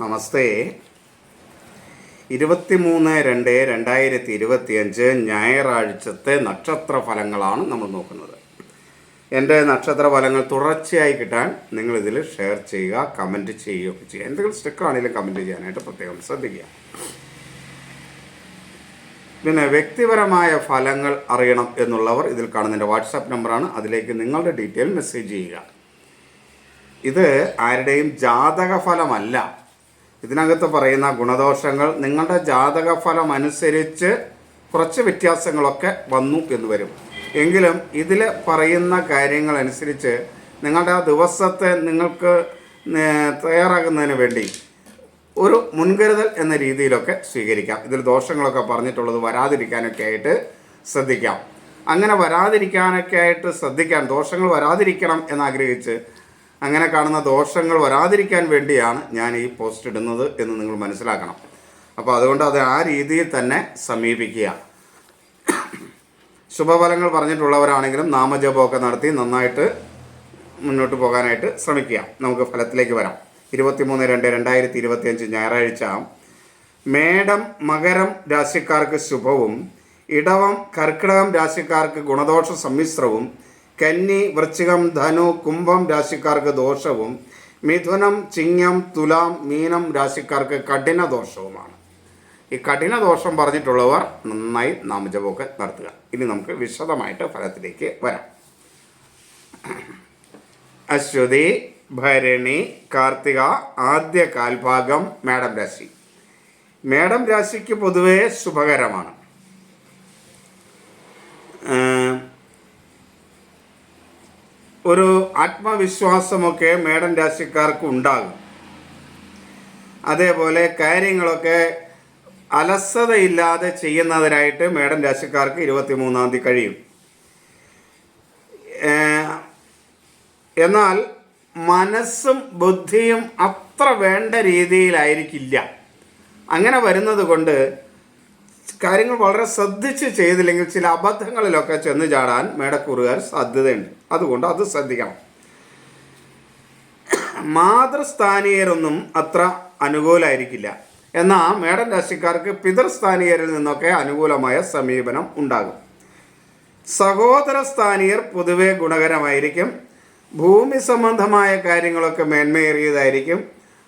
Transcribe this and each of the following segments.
നമസ്തേ. ഇരുപത്തിമൂന്ന് രണ്ട് രണ്ടായിരത്തി ഇരുപത്തിയഞ്ച് ഞായറാഴ്ചത്തെ നക്ഷത്ര ഫലങ്ങളാണ് നമ്മൾ നോക്കുന്നത്. എന്റെ നക്ഷത്ര ഫലങ്ങൾ തുടർച്ചയായി കിട്ടാൻ നിങ്ങളിതിൽ ഷെയർ ചെയ്യുക കമന്റ് ചെയ്യുകയൊക്കെ ചെയ്യുക. എന്തെങ്കിലും സ്റ്റിക്കറാണെങ്കിലും കമന്റ് ചെയ്യാനായിട്ട് പ്രത്യേകം ശ്രദ്ധിക്കുക. പിന്നെ വ്യക്തിപരമായ ഫലങ്ങൾ അറിയണം എന്നുള്ളവർ ഇതിൽ കാണുന്ന എന്റെ വാട്സാപ്പ് നമ്പറാണ്. അതിലേക്ക് നിങ്ങളുടെ ഡീറ്റെയിൽ മെസ്സേജ് ചെയ്യുക. ഇത് ആരുടെയും ജാതക ഫലമല്ല ഇതിനകത്ത് പറയുന്ന ഗുണദോഷങ്ങൾ നിങ്ങളുടെ ജാതക ഫലം അനുസരിച്ച് കുറച്ച് വ്യത്യാസങ്ങളൊക്കെ വന്നു എന്ന് വരും. എങ്കിലും ഇതിൽ പറയുന്ന കാര്യങ്ങൾ അനുസരിച്ച് നിങ്ങളുടെ ആ ദിവസത്തെ നിങ്ങൾക്ക് തയ്യാറാകുന്നതിന് വേണ്ടി ഒരു മുൻകരുതൽ എന്ന രീതിയിലൊക്കെ സ്വീകരിക്കാം. ഇതിൽ ദോഷങ്ങളൊക്കെ പറഞ്ഞിട്ടുള്ളത് വരാതിരിക്കാനൊക്കെ ആയിട്ട് ശ്രദ്ധിക്കാം. അങ്ങനെ വരാതിരിക്കാനൊക്കെ ആയിട്ട് ശ്രദ്ധിക്കാൻ ദോഷങ്ങൾ വരാതിരിക്കണം എന്നാഗ്രഹിച്ച് അങ്ങനെ കാണുന്ന ദോഷങ്ങൾ വരാതിരിക്കാൻ വേണ്ടിയാണ് ഞാൻ ഈ പോസ്റ്റ് ഇടുന്നത് എന്ന് നിങ്ങൾ മനസ്സിലാക്കണം. അപ്പോൾ അതുകൊണ്ട് അത് ആ രീതിയിൽ തന്നെ സമീപിക്കുക. ശുഭഫലങ്ങൾ പറഞ്ഞിട്ടുള്ളവരാണെങ്കിലും നാമജപമൊക്കെ നടത്തി നന്നായിട്ട് മുന്നോട്ട് പോകാനായിട്ട് ശ്രമിക്കുക. നമുക്ക് ഫലത്തിലേക്ക് വരാം. ഇരുപത്തിമൂന്ന് രണ്ട് രണ്ടായിരത്തി ഇരുപത്തിയഞ്ച് ഞായറാഴ്ച. മേടം മകരം രാശിക്കാർക്ക് ശുഭവും ഇടവം കർക്കിടകം രാശിക്കാർക്ക് ഗുണദോഷ സമ്മിശ്രവും കന്നി വൃശ്ചികം ധനു കുംഭം രാശിക്കാർക്ക് ദോഷവും മിഥുനം ചിങ്ങം തുലാം മീനം രാശിക്കാർക്ക് കഠിന ദോഷവുമാണ്. ഈ കഠിന ദോഷം പറഞ്ഞിട്ടുള്ളവർ നന്നായി നാമജപമൊക്കെ നടത്തുക. ഇനി നമുക്ക് വിശദമായിട്ട് ഫലത്തിലേക്ക് വരാം. അശ്വതി ഭരണി കാർത്തിക ആദ്യ കാൽഭാഗം മേടം രാശി. മേടം രാശിക്ക് പൊതുവേ ശുഭകരമാണ്. ഒരു ആത്മവിശ്വാസമൊക്കെ മേടൻ രാശിക്കാർക്ക് ഉണ്ടാകും. അതേപോലെ കാര്യങ്ങളൊക്കെ അലസതയില്ലാതെ ചെയ്യുന്നതിനായിട്ട് മേടൻ രാശിക്കാർക്ക് ഇരുപത്തി മൂന്നാം തീയതി കഴിയും. എന്നാൽ മനസ്സും ബുദ്ധിയും അത്ര വേണ്ട രീതിയിലായിരിക്കില്ല. അങ്ങനെ വരുന്നത് കൊണ്ട് കാര്യങ്ങൾ വളരെ ശ്രദ്ധിച്ച് ചെയ്തില്ലെങ്കിൽ ചില അബദ്ധങ്ങളിലൊക്കെ ചെന്ന് ചാടാൻ മേടക്കൂറുകാർ സാധ്യതയുണ്ട്. അതുകൊണ്ട് അത് ശ്രദ്ധിക്കണം. മാതൃസ്ഥാനീയരൊന്നും അത്ര അനുകൂലമായിരിക്കില്ല എന്നാൽ മേടൻ രാശിക്കാർക്ക് പിതൃസ്ഥാനീയരിൽ നിന്നൊക്കെ അനുകൂലമായ സമീപനം ഉണ്ടാകും. സഹോദര സ്ഥാനീയർ പൊതുവെ ഗുണകരമായിരിക്കും. ഭൂമി സംബന്ധമായ കാര്യങ്ങളൊക്കെ മേന്മയേറിയതായിരിക്കും.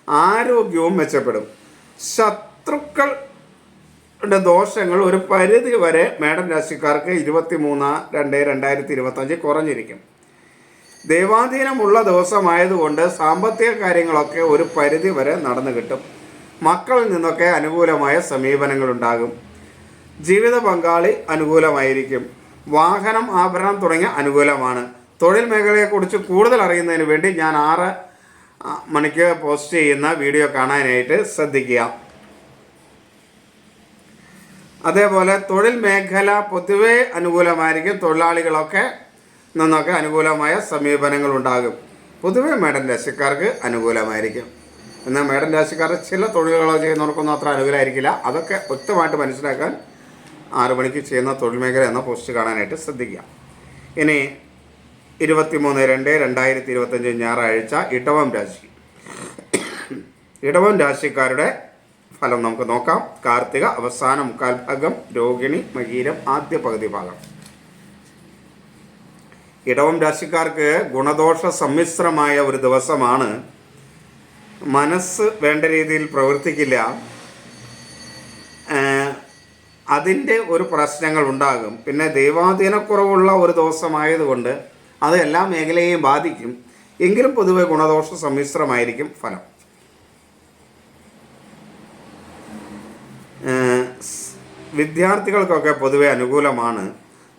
ആരോഗ്യവും മെച്ചപ്പെടും. ശത്രുക്കളുടെ ദോഷങ്ങൾ ഒരു പരിധി വരെ മേഡം രാശിക്കാർക്ക് ഇരുപത്തി മൂന്ന് രണ്ട് രണ്ടായിരത്തി ഇരുപത്തഞ്ച് കുറഞ്ഞിരിക്കും. ദൈവാധീനമുള്ള ദിവസമായതുകൊണ്ട് സാമ്പത്തിക കാര്യങ്ങളൊക്കെ ഒരു പരിധി വരെ നടന്നു കിട്ടും. മക്കളിൽ നിന്നൊക്കെ അനുകൂലമായ സമീപനങ്ങളുണ്ടാകും ജീവിത പങ്കാളി അനുകൂലമായിരിക്കും. വാഹനം ആഭരണം തുടങ്ങിയ അനുകൂലമാണ്. തൊഴിൽ മേഖലയെക്കുറിച്ച് കൂടുതൽ അറിയുന്നതിന് വേണ്ടി ഞാൻ ആറ് മണിക്ക് പോസ്റ്റ് ചെയ്യുന്ന വീഡിയോ കാണാനായിട്ട് ശ്രദ്ധിക്കുക. അതേപോലെ തൊഴിൽ മേഖല പൊതുവേ അനുകൂലമായിരിക്കും. തൊഴിലാളികളൊക്കെ നന്നൊക്കെ അനുകൂലമായ സമീപനങ്ങൾ ഉണ്ടാകും പൊതുവേ മേഡൻ രാശിക്കാർക്ക് അനുകൂലമായിരിക്കും. എന്നാൽ മേഡൻ രാശിക്കാരുടെ ചില തൊഴിലുകളോ ചെയ്യുന്നവർക്കൊന്നും അത്ര അനുകൂലമായിരിക്കില്ല. അതൊക്കെ വ്യക്തമായിട്ട് മനസ്സിലാക്കാൻ ആറു മണിക്ക് ചെയ്യുന്ന തൊഴിൽ മേഖല എന്ന പോസ്റ്റ് കാണാനായിട്ട് ശ്രദ്ധിക്കുക. ഇനി ഇരുപത്തിമൂന്ന് രണ്ട് രണ്ടായിരത്തി ഇരുപത്തഞ്ച് ഞായറാഴ്ച ഇടവം രാശി. ഇടവം രാശിക്കാരുടെ ഫലം നമുക്ക് നോക്കാം. കാർത്തിക അവസാന മുക്കാൽ ഭാഗം രോഹിണി മകീരം ആദ്യ പകുതി ഭാഗം. ഇടവം രാശിക്കാർക്ക് ഗുണദോഷ സമ്മിശ്രമായ ഒരു ദിവസമാണ്. മനസ്സ് വേണ്ട രീതിയിൽ പ്രവർത്തിക്കില്ല. അതിന്റെ ഒരു പ്രശ്നങ്ങൾ ഉണ്ടാകും. പിന്നെ ദൈവാധീനക്കുറവുള്ള ഒരു ദിവസമായതുകൊണ്ട് അത് എല്ലാ മേഖലയെയും ബാധിക്കും. എങ്കിലും പൊതുവെ ഗുണദോഷ സമ്മിശ്രമായിരിക്കും ഫലം. വിദ്യാർത്ഥികൾക്കൊക്കെ പൊതുവെ അനുകൂലമാണ്.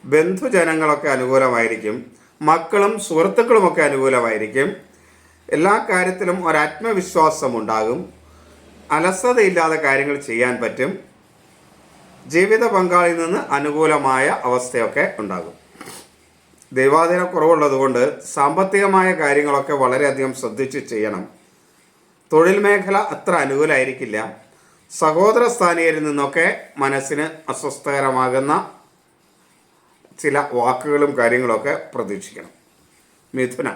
ബന്ധുജനങ്ങളൊക്കെ അനുകൂലമായിരിക്കും. മക്കളും സുഹൃത്തുക്കളുമൊക്കെ അനുകൂലമായിരിക്കും. എല്ലാ കാര്യത്തിലും ഒരാത്മവിശ്വാസം ഉണ്ടാകും. അലസതയില്ലാതെ കാര്യങ്ങൾ ചെയ്യാൻ പറ്റും. ജീവിത പങ്കാളിയിൽ നിന്ന് അനുകൂലമായ അവസ്ഥയൊക്കെ ഉണ്ടാകും. ദൈവാധീന കുറവുള്ളതുകൊണ്ട് സാമ്പത്തികമായ കാര്യങ്ങളൊക്കെ വളരെയധികം ശ്രദ്ധിച്ച് ചെയ്യണം. തൊഴിൽ മേഖല അത്ര അനുകൂലമായിരിക്കില്ല. സഹോദര സ്ഥാനീയരിൽ നിന്നൊക്കെ മനസ്സിന് അസ്വസ്ഥകരമാകുന്ന ചില വാക്കുകളും കാര്യങ്ങളൊക്കെ പ്രതീക്ഷിക്കണം. മിഥുന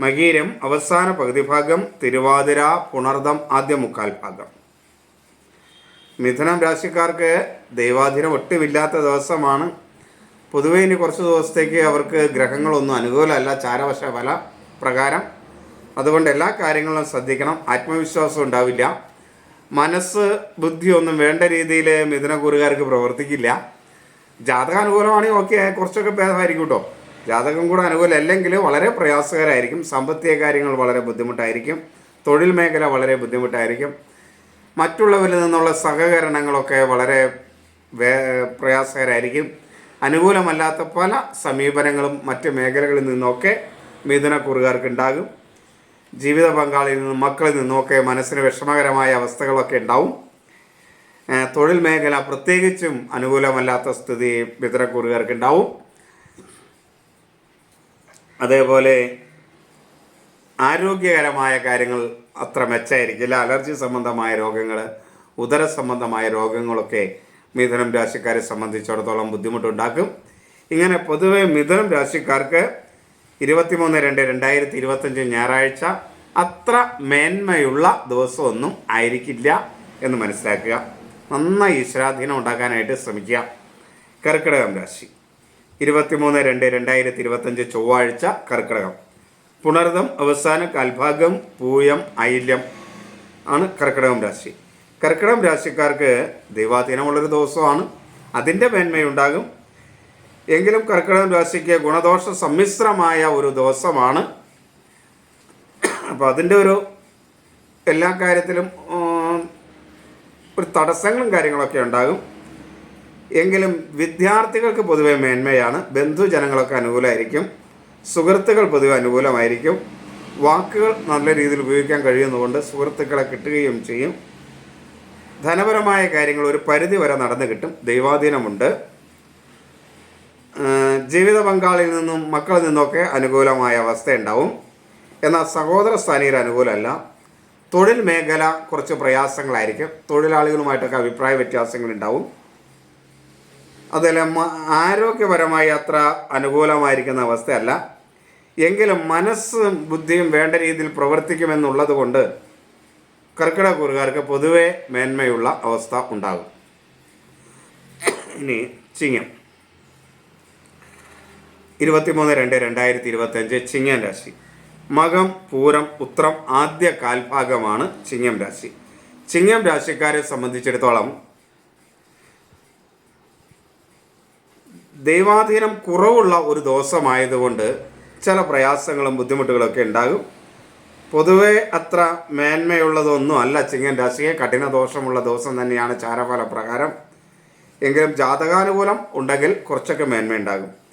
മകീരം അവസാന പകുതി ഭാഗം തിരുവാതിര പുണർദം ആദ്യ മുക്കാൽ ഭാഗം. മിഥുനം രാശിക്കാർക്ക് ദൈവാധീനം ഒട്ടുമില്ലാത്ത ദിവസമാണ്. പൊതുവേ ഇനി കുറച്ച് ദിവസത്തേക്ക് അവർക്ക് ഗ്രഹങ്ങളൊന്നും അനുകൂലമല്ല ചാരവശ ഫല പ്രകാരം. അതുകൊണ്ട് എല്ലാ കാര്യങ്ങളും ശ്രദ്ധിക്കണം. ആത്മവിശ്വാസം ഉണ്ടാവില്ല. മനസ്സ് ബുദ്ധിയൊന്നും വേണ്ട രീതിയിൽ മിഥുനക്കൂറുകാർക്ക് പ്രവർത്തിക്കില്ല. ജാതകാനുകൂലമാണെങ്കിൽ ഓക്കെ കുറച്ചൊക്കെ ഭേദമായിരിക്കും കേട്ടോ ജാതകം കൂടെ അനുകൂലം അല്ലെങ്കിൽ വളരെ പ്രയാസകരമായിരിക്കും സാമ്പത്തിക കാര്യങ്ങൾ വളരെ ബുദ്ധിമുട്ടായിരിക്കും. തൊഴിൽ മേഖല വളരെ ബുദ്ധിമുട്ടായിരിക്കും. മറ്റുള്ളവരിൽ നിന്നുള്ള സഹകരണങ്ങളൊക്കെ വളരെ പ്രയാസകരമായിരിക്കും അനുകൂലമല്ലാത്ത പല സമീപനങ്ങളും മറ്റ് മേഖലകളിൽ നിന്നൊക്കെ മിഥുനക്കുറുകാർക്ക് ഉണ്ടാകും ജീവിത പങ്കാളിയിൽ നിന്നും മക്കളിൽ നിന്നുമൊക്കെ മനസ്സിന് വിഷമകരമായ അവസ്ഥകളൊക്കെ ഉണ്ടാവും. തൊഴിൽ മേഖല പ്രത്യേകിച്ചും അനുകൂലമല്ലാത്ത സ്ഥിതി മിഥുനക്കുറുകാർക്ക് ഉണ്ടാവും. അതേപോലെ ആരോഗ്യകരമായ കാര്യങ്ങൾ അത്ര മെച്ചമായിരിക്കില്ല. അലർജി സംബന്ധമായ രോഗങ്ങൾ ഉദര സംബന്ധമായ രോഗങ്ങളൊക്കെ മിഥുനം രാശിക്കാരെ സംബന്ധിച്ചിടത്തോളം ബുദ്ധിമുട്ടുണ്ടാക്കും. ഇങ്ങനെ പൊതുവെ മിഥുനം രാശിക്കാർക്ക് ഇരുപത്തിമൂന്ന് രണ്ട് രണ്ടായിരത്തി ഇരുപത്തഞ്ച് ഞായറാഴ്ച അത്ര മേന്മയുള്ള ദിവസമൊന്നും ആയിരിക്കില്ല എന്ന് മനസ്സിലാക്കുക. നന്നായി ഈശ്വരാധീനം ഉണ്ടാക്കാനായിട്ട് ശ്രമിക്കുക. കർക്കിടകം രാശി. ഇരുപത്തിമൂന്ന് രണ്ട് രണ്ടായിരത്തി ഇരുപത്തഞ്ച് ചൊവ്വാഴ്ച കർക്കിടകം. പുണർദം അവസാന കാൽഭാഗം പൂയം ഐല്യം ആണ് കർക്കിടകം രാശി. കർക്കിടകം രാശിക്കാർക്ക് ദൈവാധീനമുള്ളൊരു ദിവസമാണ്. അതിന്റെ മേന്മയുണ്ടാകും. എങ്കിലും കർക്കിടകം രാശിക്ക് ഗുണദോഷ സമ്മിശ്രമായ ഒരു ദിവസമാണ്. അപ്പോൾ അതിന്റെ ഒരു എല്ലാ കാര്യത്തിലും ഒരു തടസ്സങ്ങളും കാര്യങ്ങളൊക്കെ ഉണ്ടാകും. എങ്കിലും വിദ്യാർത്ഥികൾക്ക് പൊതുവെ മേന്മയാണ്. ബന്ധുജനങ്ങളൊക്കെ അനുകൂലമായിരിക്കും സുഹൃത്തുക്കൾ പൊതുവെ അനുകൂലമായിരിക്കും. വാക്കുകൾ നല്ല രീതിയിൽ ഉപയോഗിക്കാൻ കഴിയുന്നതുകൊണ്ട് സുഹൃത്തുക്കളെ കിട്ടുകയും ചെയ്യും. ധനപരമായ കാര്യങ്ങൾ ഒരു പരിധി വരെ നടന്നു കിട്ടും. ദൈവാധീനമുണ്ട്. ജീവിത പങ്കാളിയിൽ നിന്നും മക്കളിൽ നിന്നൊക്കെ അനുകൂലമായ അവസ്ഥ ഉണ്ടാവും എന്നാൽ സഹോദര സ്ഥാനീയർ അനുകൂലമല്ല. തൊഴിൽ മേഖല കുറച്ച് പ്രയാസങ്ങളായിരിക്കും. തൊഴിലാളികളുമായിട്ടൊക്കെ അഭിപ്രായ വ്യത്യാസങ്ങൾ ഉണ്ടാവും അതുപോലെ ആരോഗ്യപരമായി അത്ര അനുകൂലമായിരിക്കുന്ന അവസ്ഥയല്ല. എങ്കിലും മനസ്സും ബുദ്ധിയും വേണ്ട രീതിയിൽ പ്രവർത്തിക്കുമെന്നുള്ളത് കൊണ്ട് കർക്കിടകൂറുകാർക്ക് പൊതുവെ മേന്മയുള്ള അവസ്ഥ ഉണ്ടാകും. ഇനി ചിങ്ങം. ഇരുപത്തിമൂന്ന് രണ്ട് രണ്ടായിരത്തി ഇരുപത്തഞ്ച് ചിങ്ങം രാശി. മകം പൂരം ഉത്രം ആദ്യ കാൽഭാഗമാണ് ചിങ്ങം രാശി. ചിങ്ങം രാശിക്കാരെ സംബന്ധിച്ചിടത്തോളം ദൈവാധീനം കുറവുള്ള ഒരു ദോഷമായതുകൊണ്ട് ചില പ്രയാസങ്ങളും ബുദ്ധിമുട്ടുകളൊക്കെ ഉണ്ടാകും. പൊതുവെ അത്ര മേന്മയുള്ളതൊന്നും അല്ല ചിങ്ങൻ രാശിയെ. കഠിന ദോഷമുള്ള ദിവസം തന്നെയാണ് ചാരഫല പ്രകാരം എങ്കിലും ജാതകാനുകൂലം ഉണ്ടെങ്കിൽ കുറച്ചൊക്കെ മേന്മയുണ്ടാകും.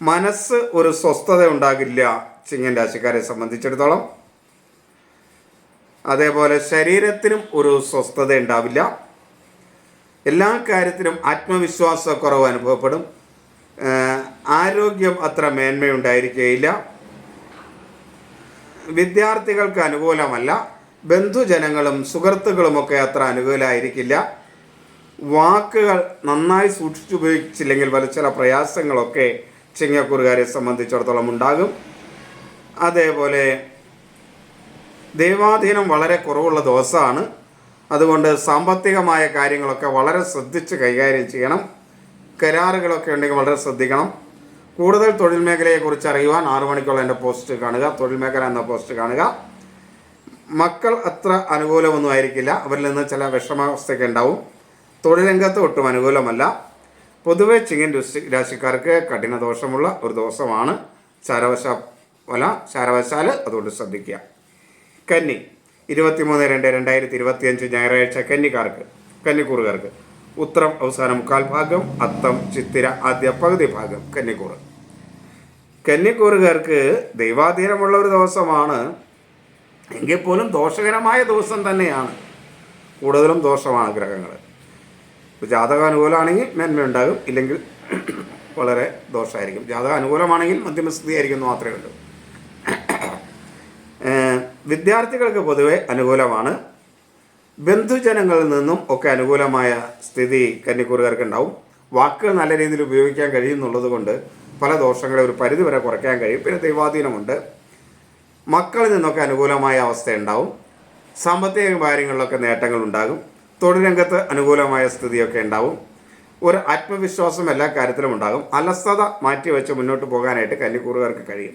മനസ്സ് ഒരു സ്വസ്ഥത ഉണ്ടാകില്ല ചിങ്ങൻ രാശിക്കാരെ സംബന്ധിച്ചിടത്തോളം. അതേപോലെ ശരീരത്തിനും ഒരു സ്വസ്ഥത ഉണ്ടാവില്ല. എല്ലാ കാര്യത്തിലും ആത്മവിശ്വാസക്കുറവ് അനുഭവപ്പെടും. ആരോഗ്യം അത്ര മേന്മയുണ്ടായിരിക്കുകയില്ല വിദ്യാർത്ഥികൾക്ക് അനുകൂലമല്ല. ബന്ധുജനങ്ങളും സുഹൃത്തുക്കളുമൊക്കെ അത്ര അനുകൂലമായിരിക്കില്ല വാക്കുകൾ നന്നായി സൂക്ഷിച്ചുപയോഗിച്ചില്ലെങ്കിൽ വല ചില പ്രയാസങ്ങളൊക്കെ ചിങ്ങക്കുറുകാരെ സംബന്ധിച്ചിടത്തോളം ഉണ്ടാകും. അതേപോലെ ദൈവാധീനം വളരെ കുറവുള്ള ദിവസമാണ്. അതുകൊണ്ട് സാമ്പത്തികമായ കാര്യങ്ങളൊക്കെ വളരെ ശ്രദ്ധിച്ച് കൈകാര്യം ചെയ്യണം. കരാറുകളൊക്കെ ഉണ്ടെങ്കിൽ വളരെ ശ്രദ്ധിക്കണം. കൂടുതൽ തൊഴിൽ മേഖലയെക്കുറിച്ച് അറിയുവാൻ ആറു മണിക്കുള്ള എന്റെ പോസ്റ്റ് കാണുക. തൊഴിൽ മേഖല എന്ന പോസ്റ്റ് കാണുക. മക്കൾ അത്ര അനുകൂലമൊന്നും ആയിരിക്കില്ല. അവരിൽ നിന്ന് ചില വിഷമാവസ്ഥയൊക്കെ ഉണ്ടാവും. തൊഴിൽ രംഗത്ത് ഒട്ടും അനുകൂലമല്ല. പൊതുവെ ചിങ്ങൻ രാശി രാശിക്കാർക്ക് കഠിന ദോഷമുള്ള ഒരു ദിവസമാണ് ചാരവശ വല ചാരവശാൽ അതുകൊണ്ട് ശ്രദ്ധിക്കുക. കന്നി ഇരുപത്തിമൂന്ന് രണ്ട് രണ്ടായിരത്തി ഇരുപത്തിയഞ്ച് ഞായറാഴ്ച കന്നിക്കാർക്ക് കന്നിക്കൂറുകാർക്ക്. ഉത്തരം അവസാന മുക്കാൽ ഭാഗം അത്തം ചിത്തിര ആദ്യ പകുതി ഭാഗം കന്നിക്കൂറ്. കന്നിക്കൂറുകാർക്ക് ദൈവാധീനമുള്ള ഒരു ദിവസമാണ്. എങ്കിൽ പോലും ദോഷകരമായ ദിവസം തന്നെയാണ്. കൂടുതലും ദോഷമാണ് ഗ്രഹങ്ങൾ ഇപ്പോൾ ജാതകം അനുകൂലമാണെങ്കിൽ മേന്മയുണ്ടാകും ഇല്ലെങ്കിൽ വളരെ ദോഷമായിരിക്കും. ജാതകം അനുകൂലമാണെങ്കിൽ മധ്യമസ്ഥിതി ആയിരിക്കും എന്ന് മാത്രമേ ഉള്ളൂ. വിദ്യാർത്ഥികൾക്ക് പൊതുവെ അനുകൂലമാണ്. ബന്ധുജനങ്ങളിൽ നിന്നും ഒക്കെ അനുകൂലമായ സ്ഥിതി കന്നിക്കൂറുകാർക്ക് ഉണ്ടാവും വാക്കുകൾ നല്ല രീതിയിൽ ഉപയോഗിക്കാൻ കഴിയുന്നുള്ളത് കൊണ്ട് പല ദോഷങ്ങളെ ഒരു പരിധി വരെ കുറയ്ക്കാൻ കഴിയും. പിന്നെ ദൈവാധീനമുണ്ട്. മക്കളിൽ നിന്നൊക്കെ അനുകൂലമായ അവസ്ഥ ഉണ്ടാവും സാമ്പത്തിക കാര്യങ്ങളിലൊക്കെ നേട്ടങ്ങൾ ഉണ്ടാകും തൊഴിൽ രംഗത്ത് അനുകൂലമായ സ്ഥിതിയൊക്കെ ഉണ്ടാവും. ഒരു ആത്മവിശ്വാസം എല്ലാ കാര്യത്തിലും ഉണ്ടാകും. അലസത മാറ്റിവെച്ച് മുന്നോട്ട് പോകാനായിട്ട് കന്നിക്കൂറുകാർക്ക് കഴിയും.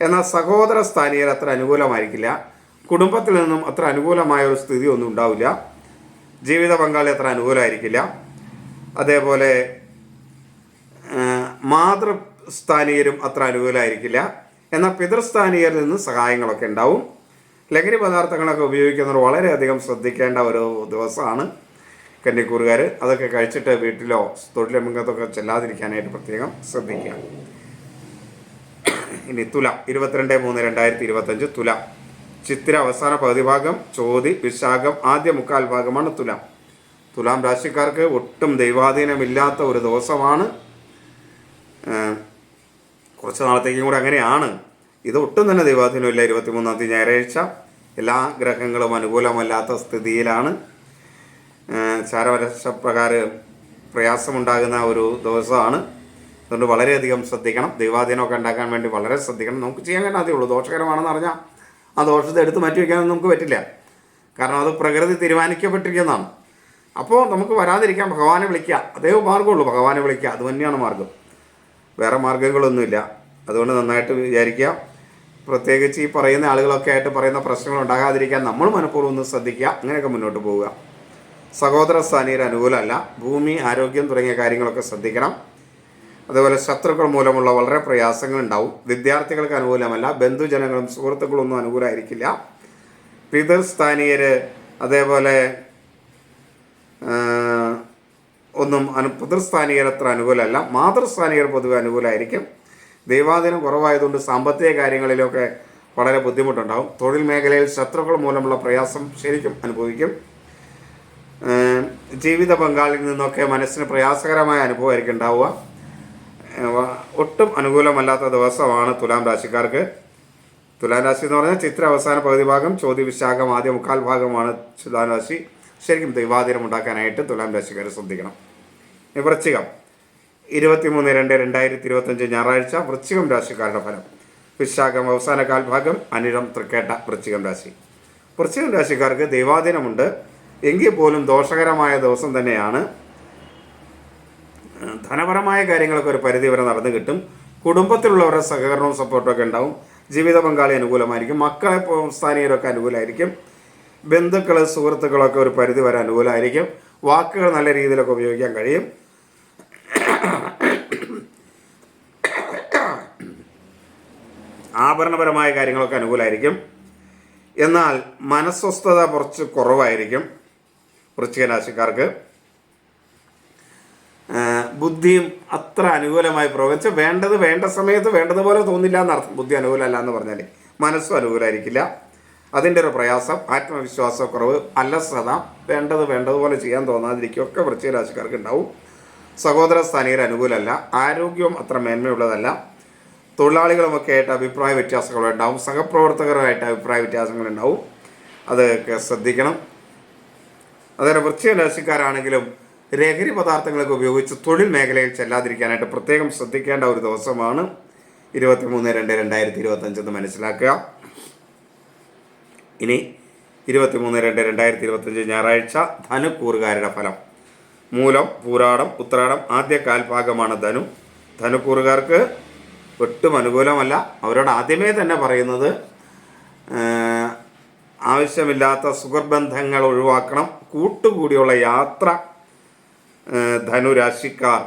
എന്നാൽ സഹോദര സ്ഥാനീയർ അത്ര അനുകൂലമായിരിക്കില്ല. കുടുംബത്തിൽ നിന്നും അത്ര അനുകൂലമായ ഒരു സ്ഥിതി ഒന്നും ഉണ്ടാവില്ല. ജീവിത പങ്കാളി അത്ര അനുകൂലമായിരിക്കില്ല. അതേപോലെ മാതൃസ്ഥാനീയരും അത്ര അനുകൂലമായിരിക്കില്ല. എന്നാൽ പിതൃസ്ഥാനീയരിൽ നിന്ന് സഹായങ്ങളൊക്കെ ഉണ്ടാവും. ലഹരി പദാർത്ഥങ്ങളൊക്കെ ഉപയോഗിക്കുന്നവർ വളരെയധികം ശ്രദ്ധിക്കേണ്ട ഒരു ദിവസമാണ് കന്നിക്കൂറുകാർ അതൊക്കെ കഴിച്ചിട്ട് വീട്ടിലോ തൊഴിൽ രംഗത്തൊക്കെ ചെല്ലാതിരിക്കാനായിട്ട് പ്രത്യേകം ശ്രദ്ധിക്കുക. ഇനി തുല ഇരുപത്തിരണ്ട് മൂന്ന് രണ്ടായിരത്തി ഇരുപത്തഞ്ച് തുല. ചിത്തിര അവസാന പകുതി ഭാഗം ചോതി വിശാഖം ആദ്യ മുക്കാൽ ഭാഗമാണ് തുല. തുലാം രാശിക്കാർക്ക് ഒട്ടും ദൈവാധീനമില്ലാത്ത ഒരു ദിവസമാണ്. കുറച്ച് നാളത്തേക്കും കൂടെ അങ്ങനെയാണ്. ഇത് ഒട്ടും തന്നെ ദൈവാധീനമില്ല. ഇരുപത്തിമൂന്നാം തീയതി ഞായറാഴ്ച. എല്ലാ ഗ്രഹങ്ങളും അനുകൂലമല്ലാത്ത സ്ഥിതിയിലാണ്. ചാരവരശപ്രകാരം പ്രയാസമുണ്ടാകുന്ന ഒരു ദിവസമാണ്. അതുകൊണ്ട് വളരെയധികം ശ്രദ്ധിക്കണം. ദൈവാധീനമൊക്കെ ഉണ്ടാക്കാൻ വേണ്ടി വളരെ ശ്രദ്ധിക്കണം. നമുക്ക് ചെയ്യാൻ കഴിയാത്തേ ഉള്ളൂ. ദോഷകരമാണെന്ന് അറിഞ്ഞാൽ ആ ദോഷത്തെ എടുത്ത് മാറ്റി വയ്ക്കാനൊന്നും നമുക്ക് പറ്റില്ല. കാരണം അത് പ്രകൃതി തീരുമാനിക്കപ്പെട്ടിരിക്കുന്നതാണ്. അപ്പോൾ നമുക്ക് വരാതിരിക്കാൻ ഭഗവാനെ വിളിക്കുക. അതേ മാർഗമുള്ളൂ ഭഗവാനെ വിളിക്കുക. അത് തന്നെയാണ് മാർഗം വേറെ മാർഗങ്ങളൊന്നുമില്ല. അതുകൊണ്ട് നന്നായിട്ട് വിചാരിക്കുക. പ്രത്യേകിച്ച് ഈ പറയുന്ന ആളുകളൊക്കെ ആയിട്ട് പറയുന്ന പ്രശ്നങ്ങൾ ഉണ്ടാകാതിരിക്കാൻ നമ്മൾ മനഃപൂർവം ഒന്ന് ശ്രദ്ധിക്കുക. അങ്ങനെയൊക്കെ മുന്നോട്ട് പോവുക. സഹോദര സ്ഥാനീയർ അനുകൂലമല്ല. ഭൂമി ആരോഗ്യം തുടങ്ങിയ കാര്യങ്ങളൊക്കെ ശ്രദ്ധിക്കണം. അതുപോലെ ശത്രുക്കൾ മൂലമുള്ള വളരെ പ്രയാസങ്ങൾ ഉണ്ടാവും. വിദ്യാർത്ഥികൾക്ക് അനുകൂലമല്ല. ബന്ധുജനങ്ങളും സുഹൃത്തുക്കളും ഒന്നും അനുകൂലമായിരിക്കില്ല പിതൃസ്ഥാനീയർ അതേപോലെ ഒന്നും അനു പിതൃസ്ഥാനീയർ അത്ര അനുകൂലമല്ല. മാതൃസ്ഥാനീയർ പൊതുവെ അനുകൂലമായിരിക്കും. ദൈവാധീനം കുറവായതുകൊണ്ട് സാമ്പത്തിക കാര്യങ്ങളിലൊക്കെ വളരെ ബുദ്ധിമുട്ടുണ്ടാവും. തൊഴിൽ മേഖലയിൽ ശത്രുക്കൾ മൂലമുള്ള പ്രയാസം ശരിക്കും അനുഭവിക്കും. ജീവിത പങ്കാളിയിൽ നിന്നൊക്കെ മനസ്സിന് പ്രയാസകരമായ അനുഭവമായിരിക്കും ഉണ്ടാവുക. ഒട്ടും അനുകൂലമല്ലാത്ത ദിവസമാണ് തുലാം രാശിക്കാർക്ക്. തുലാം രാശി എന്ന് പറഞ്ഞാൽ ചിത്ര അവസാന പകുതി ഭാഗം ചോദ്യ വിശാഖം ആദ്യ മുക്കാൽ ഭാഗമാണ് തുലാം രാശി. ശരിക്കും ദൈവാധീനം ഉണ്ടാക്കാനായിട്ട് തുലാം രാശിക്കാർ ശ്രദ്ധിക്കണം. വൃശ്ചികം ഇരുപത്തിമൂന്ന് രണ്ട് രണ്ടായിരത്തി ഇരുപത്തഞ്ച് ഞായറാഴ്ച വൃശ്ചികം രാശിക്കാരുടെ ഫലം. വിശാഖം അവസാന കാൽഭാഗം അനിഴം തൃക്കേട്ട വൃശ്ചികം രാശി. വൃശ്ചികം രാശിക്കാർക്ക് ദൈവാധീനമുണ്ട്. എങ്കിൽ പോലും ദോഷകരമായ ദിവസം തന്നെയാണ്. ധനപരമായ കാര്യങ്ങളൊക്കെ ഒരു പരിധി വരെ നടന്നു കിട്ടും. കുടുംബത്തിലുള്ളവരുടെ സഹകരണവും സപ്പോർട്ടും ഒക്കെ ഉണ്ടാവും. ജീവിത പങ്കാളി അനുകൂലമായിരിക്കും. മക്കളെ സ്ഥാനീയരൊക്കെ അനുകൂലമായിരിക്കും. ബന്ധുക്കൾ സുഹൃത്തുക്കളൊക്കെ ഒരു പരിധി വരെ അനുകൂലമായിരിക്കും. വാക്കുകൾ നല്ല രീതിയിലൊക്കെ ഉപയോഗിക്കാൻ കഴിയും. ആഭരണപരമായ കാര്യങ്ങളൊക്കെ അനുകൂലമായിരിക്കും എന്നാൽ മനസ്വസ്ഥത കുറച്ച് കുറവായിരിക്കും വൃശ്ചിക രാശിക്കാർക്ക് ആ, ബുദ്ധിയും അത്ര അനുകൂലമായി പ്രവർത്തിച്ച് വേണ്ടത് വേണ്ട സമയത്ത് വേണ്ടതുപോലെ തോന്നില്ല എന്നർത്ഥം. ബുദ്ധി അനുകൂലമല്ല എന്ന് പറഞ്ഞാൽ മനസ്സും അനുകൂലമായിരിക്കില്ല. അതിന്റെ ഒരു പ്രയാസം ആത്മവിശ്വാസക്കുറവ് അലസത വേണ്ടത് വേണ്ടതുപോലെ ചെയ്യാൻ തോന്നാതിരിക്കുകയൊക്കെ വൃശ്ചിക രാശിക്കാർക്ക് ഉണ്ടാവും. സഹോദര സ്ഥാനീയർ അനുകൂലമല്ല ആരോഗ്യവും അത്ര മേന്മയുള്ളതല്ല. തൊഴിലാളികളുമൊക്കെ ആയിട്ട് അഭിപ്രായ വ്യത്യാസങ്ങളുണ്ടാവും. സഹപ്രവർത്തകരുമായിട്ട് അഭിപ്രായ വ്യത്യാസങ്ങളുണ്ടാവും. അതൊക്കെ ശ്രദ്ധിക്കണം. അതുപോലെ വൃശ്ചിക രാശിക്കാരാണെങ്കിലും ലഹരി പദാർത്ഥങ്ങളൊക്കെ ഉപയോഗിച്ച് തൊഴിൽ മേഖലയിൽ ചെല്ലാതിരിക്കാനായിട്ട് പ്രത്യേകം ശ്രദ്ധിക്കേണ്ട ഒരു ദിവസമാണ് ഇരുപത്തി മൂന്ന് രണ്ട് രണ്ടായിരത്തി ഇരുപത്തഞ്ചെന്ന് മനസ്സിലാക്കുക. ഇനി ഇരുപത്തി മൂന്ന് രണ്ട് രണ്ടായിരത്തി ഇരുപത്തഞ്ച് ഞായറാഴ്ച ധനുക്കൂറുകാരുടെ ഫലം. മൂലം പൂരാടം ഉത്രാടം ആദ്യ കാൽഭാഗമാണ് ധനു. ധനുക്കൂറുകാർക്ക് ഒട്ടും അനുകൂലമല്ല. അവരോട് ആദ്യമേ തന്നെ പറയുന്നത് ആവശ്യമില്ലാത്ത സുഖബന്ധങ്ങൾ ഒഴിവാക്കണം. കൂട്ടുകൂടിയുള്ള യാത്ര ധനുരാശിക്കാർ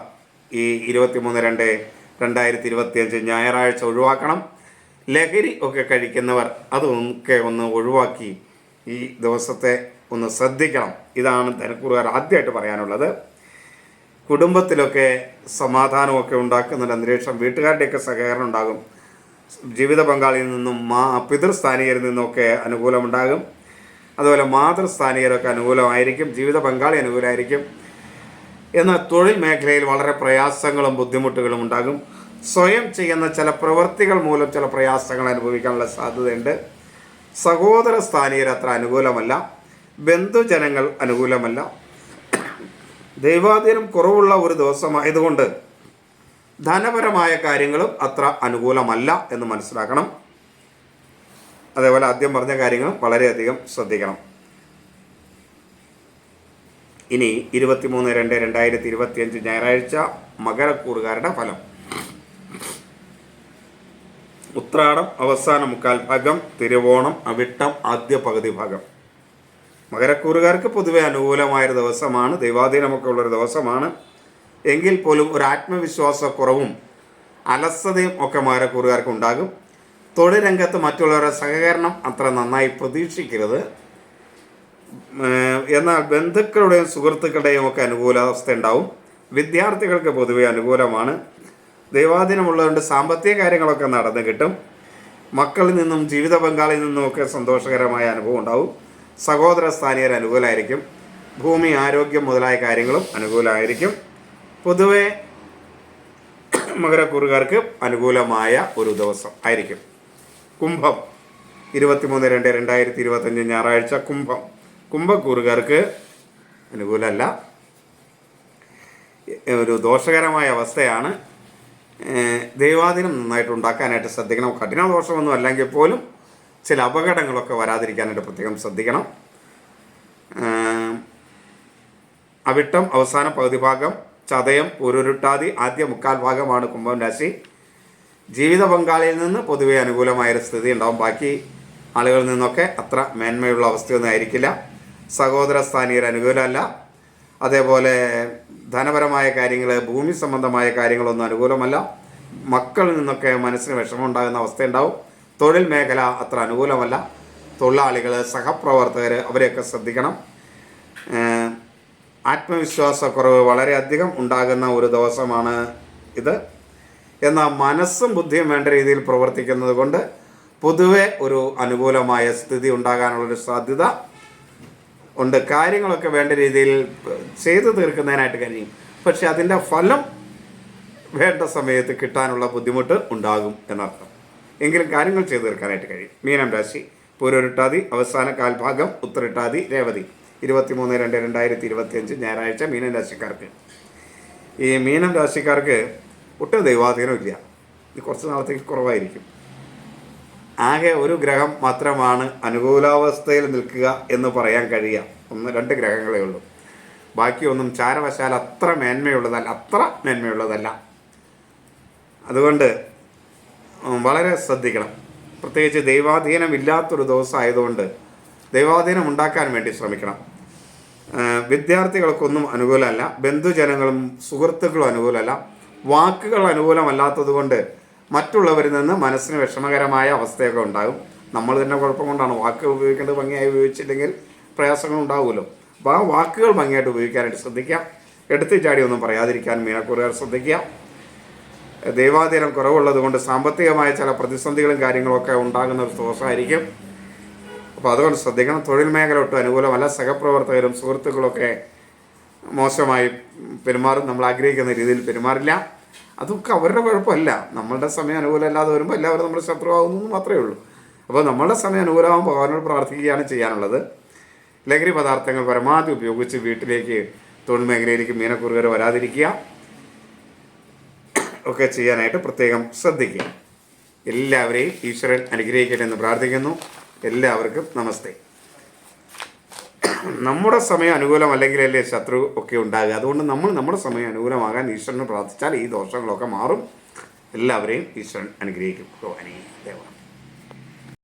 ഈ ഇരുപത്തിമൂന്ന് രണ്ട് രണ്ടായിരത്തി ഇരുപത്തിയഞ്ച് ഞായറാഴ്ച ഒഴിവാക്കണം. ലഹരി ഒക്കെ കഴിക്കുന്നവർ അതൊക്കെ ഒന്ന് ഒഴിവാക്കി ഈ ദിവസത്തെ ഒന്ന് ശ്രദ്ധിക്കണം. ഇതാണ് ധനക്കുറുകാർ ആദ്യമായിട്ട് പറയാനുള്ളത്. കുടുംബത്തിലൊക്കെ സമാധാനമൊക്കെ ഉണ്ടാക്കുന്ന ഒരു അന്തരീക്ഷം വീട്ടുകാരുടെയൊക്കെ സഹകരണം ഉണ്ടാകും. ജീവിത പങ്കാളിയിൽ നിന്നും മാ പിതൃസ്ഥാനീയരിൽ നിന്നൊക്കെ അനുകൂലമുണ്ടാകും. അതുപോലെ മാതൃസ്ഥാനീയരൊക്കെ അനുകൂലമായിരിക്കും ജീവിത പങ്കാളി അനുകൂലമായിരിക്കും. എന്നാൽ തൊഴിൽ മേഖലയിൽ വളരെ പ്രയാസങ്ങളും ബുദ്ധിമുട്ടുകളും ഉണ്ടാകും. സ്വയം ചെയ്യുന്ന ചില പ്രവൃത്തികൾ മൂലം ചില പ്രയാസങ്ങൾ അനുഭവിക്കാനുള്ള സാധ്യതയുണ്ട്. സഹോദര സ്ഥാനീയർ അത്ര അനുകൂലമല്ല. ബന്ധുജനങ്ങൾ അനുകൂലമല്ല. ദൈവാധീനം കുറവുള്ള ഒരു ദിവസമായതുകൊണ്ട് ധനപരമായ കാര്യങ്ങളും അത്ര അനുകൂലമല്ല എന്ന് മനസ്സിലാക്കണം. അതേപോലെ ആദ്യം പറഞ്ഞ കാര്യങ്ങൾ വളരെയധികം ശ്രദ്ധിക്കണം. ഇനി ഇരുപത്തിമൂന്ന് രണ്ട് രണ്ടായിരത്തി ഇരുപത്തിയഞ്ച് ഞായറാഴ്ച മകരക്കൂറുകാരുടെ ഫലം. ഉത്രാടം അവസാന മുക്കാൽ ഭാഗം തിരുവോണം അവിട്ടം ആദ്യ പകുതി ഭാഗം. മകരക്കൂറുകാർക്ക് പൊതുവെ അനുകൂലമായൊരു ദിവസമാണ്. ദൈവാധീനമൊക്കെ ഉള്ളൊരു ദിവസമാണ്. എങ്കിൽ പോലും ഒരു ആത്മവിശ്വാസക്കുറവും അലസതയും ഒക്കെ മകരക്കൂറുകാർക്ക് ഉണ്ടാകും. തൊഴിൽ രംഗത്ത് മറ്റുള്ളവരുടെ സഹകരണം അത്ര നന്നായി പ്രതീക്ഷിക്കരുത്. എന്നാൽ ബന്ധുക്കളുടെയും സുഹൃത്തുക്കളുടെയും ഒക്കെ അനുകൂലാവസ്ഥ ഉണ്ടാവും. വിദ്യാർത്ഥികൾക്ക് പൊതുവെ അനുകൂലമാണ്. ദൈവാധീനമുള്ളതുകൊണ്ട് സാമ്പത്തിക കാര്യങ്ങളൊക്കെ നടന്നു കിട്ടും. മക്കളിൽ നിന്നും ജീവിത പങ്കാളിയിൽ നിന്നുമൊക്കെ സന്തോഷകരമായ അനുഭവം ഉണ്ടാവും. സഹോദര സ്ഥാനീയർ അനുകൂലമായിരിക്കും ഭൂമി ആരോഗ്യം മുതലായ കാര്യങ്ങളും അനുകൂലമായിരിക്കും പൊതുവെ മകരക്കുറുകാർക്ക് അനുകൂലമായ ഒരു ദിവസം ആയിരിക്കും. കുംഭം ഇരുപത്തിമൂന്ന് രണ്ട് രണ്ടായിരത്തി ഇരുപത്തഞ്ച് ഞായറാഴ്ച കുംഭം. കുംഭക്കൂറുകാർക്ക് അനുകൂലമല്ല. ഒരു ദോഷകരമായ അവസ്ഥയാണ്. ദൈവാദിനം നന്നായിട്ട് ഉണ്ടാക്കാനായിട്ട് ശ്രദ്ധിക്കണം. കഠിന ദോഷമൊന്നും അല്ലെങ്കിൽ പോലും ചില അപകടങ്ങളൊക്കെ വരാതിരിക്കാനായിട്ട് പ്രത്യേകം ശ്രദ്ധിക്കണം. അവിട്ടം അവസാന പകുതി ഭാഗം ചതയം ഒരുരുട്ടാതി ആദ്യ മുക്കാൽ ഭാഗമാണ് കുംഭം രാശി. ജീവിത പങ്കാളിയിൽ നിന്ന് പൊതുവെ അനുകൂലമായൊരു സ്ഥിതി ഉണ്ടാവും. ബാക്കി ആളുകളിൽ നിന്നൊക്കെ അത്ര മേന്മയുള്ള അവസ്ഥയൊന്നും ആയിരിക്കില്ല. സഹോദര സ്ഥാനീയർ അനുകൂലമല്ല. അതേപോലെ ധനപരമായ കാര്യങ്ങൾ ഭൂമി സംബന്ധമായ കാര്യങ്ങളൊന്നും അനുകൂലമല്ല. മക്കളിൽ നിന്നൊക്കെ മനസ്സിന് വിഷമം ഉണ്ടാകുന്ന അവസ്ഥയുണ്ടാവും. തൊഴിൽ മേഖല അത്ര അനുകൂലമല്ല. തൊഴിലാളികൾ സഹപ്രവർത്തകർ അവരെയൊക്കെ ശ്രദ്ധിക്കണം. ആത്മവിശ്വാസക്കുറവ് വളരെയധികം ഉണ്ടാകുന്ന ഒരു ദിവസമാണ് ഇത്. എന്നാൽ മനസ്സും ബുദ്ധിയും വേണ്ട രീതിയിൽ പ്രവർത്തിക്കുന്നത് കൊണ്ട് പൊതുവെ ഒരു അനുകൂലമായ സ്ഥിതി ഉണ്ടാകാനുള്ളൊരു സാധ്യത ഉണ്ട്. കാര്യങ്ങളൊക്കെ വേണ്ട രീതിയിൽ ചെയ്തു തീർക്കുന്നതിനായിട്ട് കഴിയും. പക്ഷെ അതിന്റെ ഫലം വേണ്ട സമയത്ത് കിട്ടാനുള്ള ബുദ്ധിമുട്ട് ഉണ്ടാകും എന്നർത്ഥം. എങ്കിലും കാര്യങ്ങൾ ചെയ്തു തീർക്കാനായിട്ട് കഴിയും. മീനം രാശി പൂരൊരുട്ടാതി അവസാന കാൽഭാഗം ഉത്തരട്ടാതി രേവതി. ഇരുപത്തിമൂന്ന് രണ്ട് രണ്ടായിരത്തി ഇരുപത്തിയഞ്ച് ഞായറാഴ്ച മീനം രാശിക്കാർക്ക്. ഈ മീനം രാശിക്കാർക്ക് ഒട്ടും ദൈവാധീനം ഇല്ല. ഇത് കുറച്ച് നാളത്തേക്ക് കുറവായിരിക്കും. ആകെ ഒരു ഗ്രഹം മാത്രമാണ് അനുകൂലാവസ്ഥയിൽ നിൽക്കുക എന്ന് പറയാൻ കഴിയുക. ഒന്ന് രണ്ട് ഗ്രഹങ്ങളേ ഉള്ളൂ. ബാക്കിയൊന്നും ചാരവശാൽ അത്ര മേന്മയുള്ളതല്ല അത്ര മേന്മയുള്ളതല്ല. അതുകൊണ്ട് വളരെ ശ്രദ്ധിക്കണം. പ്രത്യേകിച്ച് ദൈവാധീനം ഇല്ലാത്തൊരു ദിവസമായതുകൊണ്ട് ദൈവാധീനം ഉണ്ടാക്കാൻ വേണ്ടി ശ്രമിക്കണം. വിദ്യാർത്ഥികൾക്കൊന്നും അനുകൂലമല്ല. ബന്ധുജനങ്ങളും സുഹൃത്തുക്കളും അനുകൂലമല്ല. വാക്കുകൾ അനുകൂലമല്ലാത്തതുകൊണ്ട് മറ്റുള്ളവരിൽ നിന്ന് മനസ്സിന് വിഷമകരമായ അവസ്ഥയൊക്കെ ഉണ്ടാകും. നമ്മൾ തന്നെ കുഴപ്പം കൊണ്ടാണ് വാക്കുകൾ ഉപയോഗിക്കേണ്ടത് ഭംഗിയായി ഉപയോഗിച്ചില്ലെങ്കിൽ പ്രയാസങ്ങൾ ഉണ്ടാവുമല്ലോ. അപ്പോൾ ആ വാക്കുകൾ ഭംഗിയായിട്ട് ഉപയോഗിക്കാനായിട്ട് ശ്രദ്ധിക്കുക. എടുത്തു ചാടി ഒന്നും പറയാതിരിക്കാൻ മീനക്കുറുകാർ ശ്രദ്ധിക്കുക. ദൈവാധീനം കുറവുള്ളത് കൊണ്ട് സാമ്പത്തികമായ ചില പ്രതിസന്ധികളും കാര്യങ്ങളൊക്കെ ഉണ്ടാകുന്ന ഒരു ദിവസമായിരിക്കും. അപ്പോൾ അതുകൊണ്ട് ശ്രദ്ധിക്കണം. തൊഴിൽ മേഖല ഒട്ടും അനുകൂലമല്ല. സഹപ്രവർത്തകരും സുഹൃത്തുക്കളൊക്കെ മോശമായി പെരുമാറും. നമ്മൾ ആഗ്രഹിക്കുന്ന രീതിയിൽ പെരുമാറില്ല. അതൊക്കെ അവരുടെ കുഴപ്പമല്ല. നമ്മളുടെ സമയം അനുകൂലമല്ലാതെ വരുമ്പോൾ എല്ലാവരും നമ്മുടെ ശത്രുവാകുന്നു എന്ന് മാത്രമേ ഉള്ളൂ. അപ്പോൾ നമ്മളുടെ സമയം അനുകൂലമാകുമ്പോൾ ഭഗവാനോട് പ്രാർത്ഥിക്കുകയാണ് ചെയ്യാനുള്ളത്. ലഹരി പദാർത്ഥങ്ങൾ പരമാവധി ഉപയോഗിച്ച് വീട്ടിലേക്ക് തൊഴിൽ മേഖലയിലേക്ക് മീനക്കുറുകർ വരാതിരിക്കുക. ഒക്കെ ചെയ്യാനായിട്ട് പ്രത്യേകം ശ്രദ്ധിക്കുക. എല്ലാവരെയും ഈശ്വരൻ അനുഗ്രഹിക്കട്ടെ എന്ന് പ്രാർത്ഥിക്കുന്നു. എല്ലാവർക്കും നമസ്തേ. നമ്മുടെ സമയം അനുകൂലം അല്ലെങ്കിലല്ലേ ശത്രു ഒക്കെ ഉണ്ടാകുക. അതുകൊണ്ട് നമ്മൾ നമ്മുടെ സമയം അനുകൂലമാകാൻ ഈശ്വരനെ പ്രാർത്ഥിച്ചാൽ ഈ ദോഷങ്ങളൊക്കെ മാറും. എല്ലാവരെയും ഈശ്വരൻ അനുഗ്രഹിക്കും. ഭഗവാനേ.